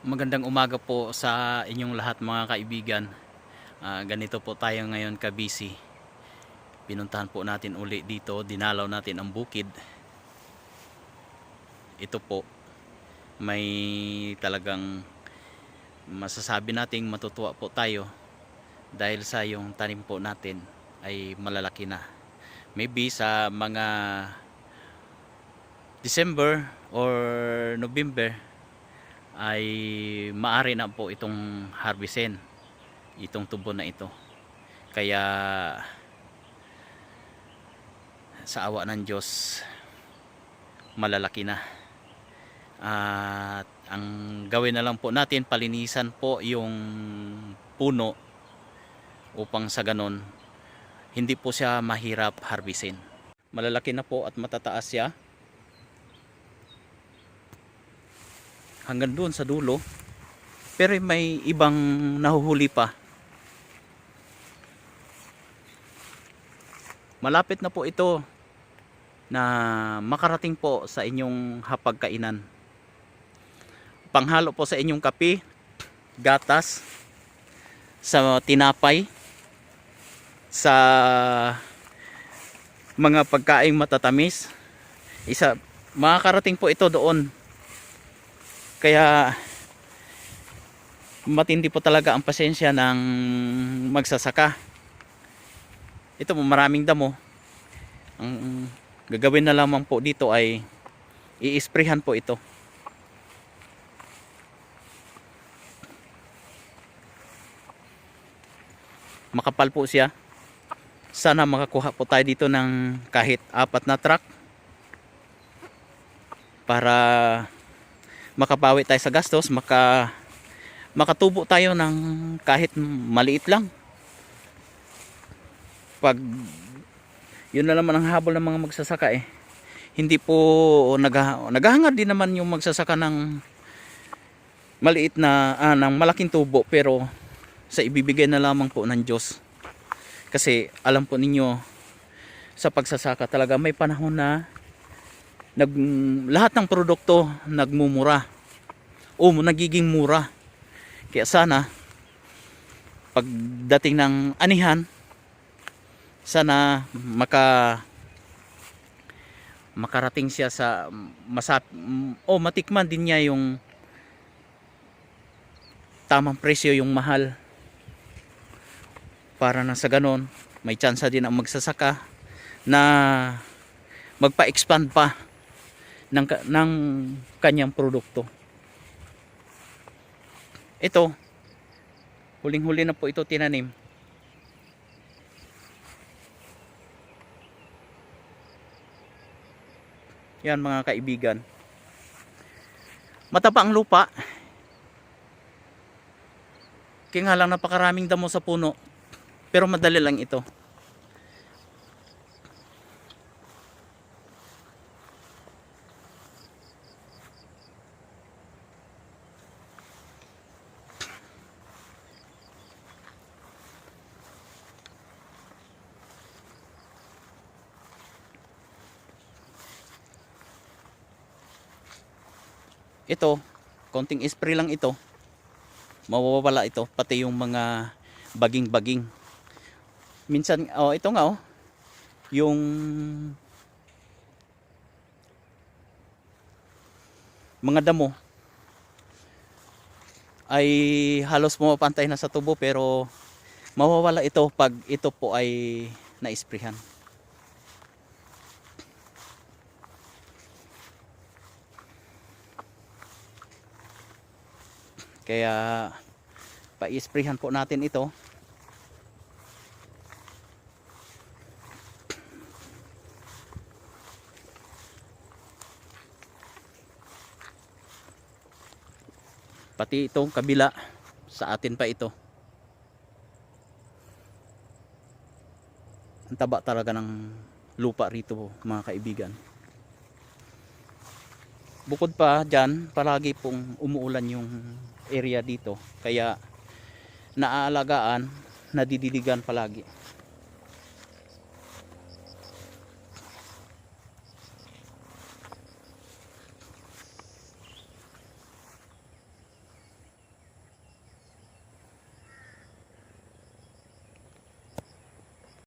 Magandang umaga po sa inyong lahat mga kaibigan. Ah, ganito po tayo ngayon kabisi. Pinuntahan po natin uli dito, dinalaw natin ang bukid. Ito po, may talagang masasabi nating matutuwa po tayo dahil sa yung tanim po natin ay malalaki na. Maybe sa mga December or November ay maari na po itong harvestin itong tubo na ito. Kaya sa awa ng Diyos malalaki na. At ang gawin na lang po natin palinisan po yung puno upang sa ganon hindi po siya mahirap harvestin malalaki na po at matataas siya hanggang doon sa dulo pero may ibang nahuhuli pa. Malapit na po ito na makarating po sa inyong hapagkainan. Panghalo po sa inyong kape gatas sa tinapay sa mga pagkaing matatamis. Isa makakarating po ito doon kaya matindi po talaga ang pasensya ng magsasaka. Ito po maraming damo. Ang gagawin na lamang po dito ay i-sprayhan po ito. Makapal po siya. Sana makakuha po tayo dito ng kahit apat na truck para makabawi tayo sa gastos, maka makatubo tayo ng kahit maliit lang. Pag yun na naman ang habol ng mga magsasaka eh. Hindi po nag naghahangad din naman yung magsasaka ng maliit na ah, ng malaking tubo pero sa ibibigay na lamang po ng Diyos. Kasi alam po ninyo sa pagsasaka talaga may panahon na nag lahat ng produkto nagmumura. O nagiging mura. Kaya sana pagdating ng anihan sana maka makarating siya sa masap o matikman din niya yung tamang presyo yung mahal. Para na sa ganon may tsansa din ang magsasaka na magpa-expand pa ng, ng kanyang produkto. Ito, huling-huli na po ito tinanim. Yan mga kaibigan. Mataba ang lupa. Kaya nga lang napakaraming damo sa puno. Pero madali lang ito. Ito, konting spray lang ito. Mawawala ito, pati yung mga baging-baging. Minsan, oh, ito nga oh, yung mga damo ay halos pumapantay na sa tubo pero mawawala ito pag ito po ay na-sprayhan. Kaya pa-sprayhan po natin ito. Pati itong kabila sa atin pa ito. Ang taba talaga ng lupa rito mga kaibigan. Bukod pa dyan, palagi pong umuulan yung area dito. Kaya naaalagaan, nadidiligan palagi.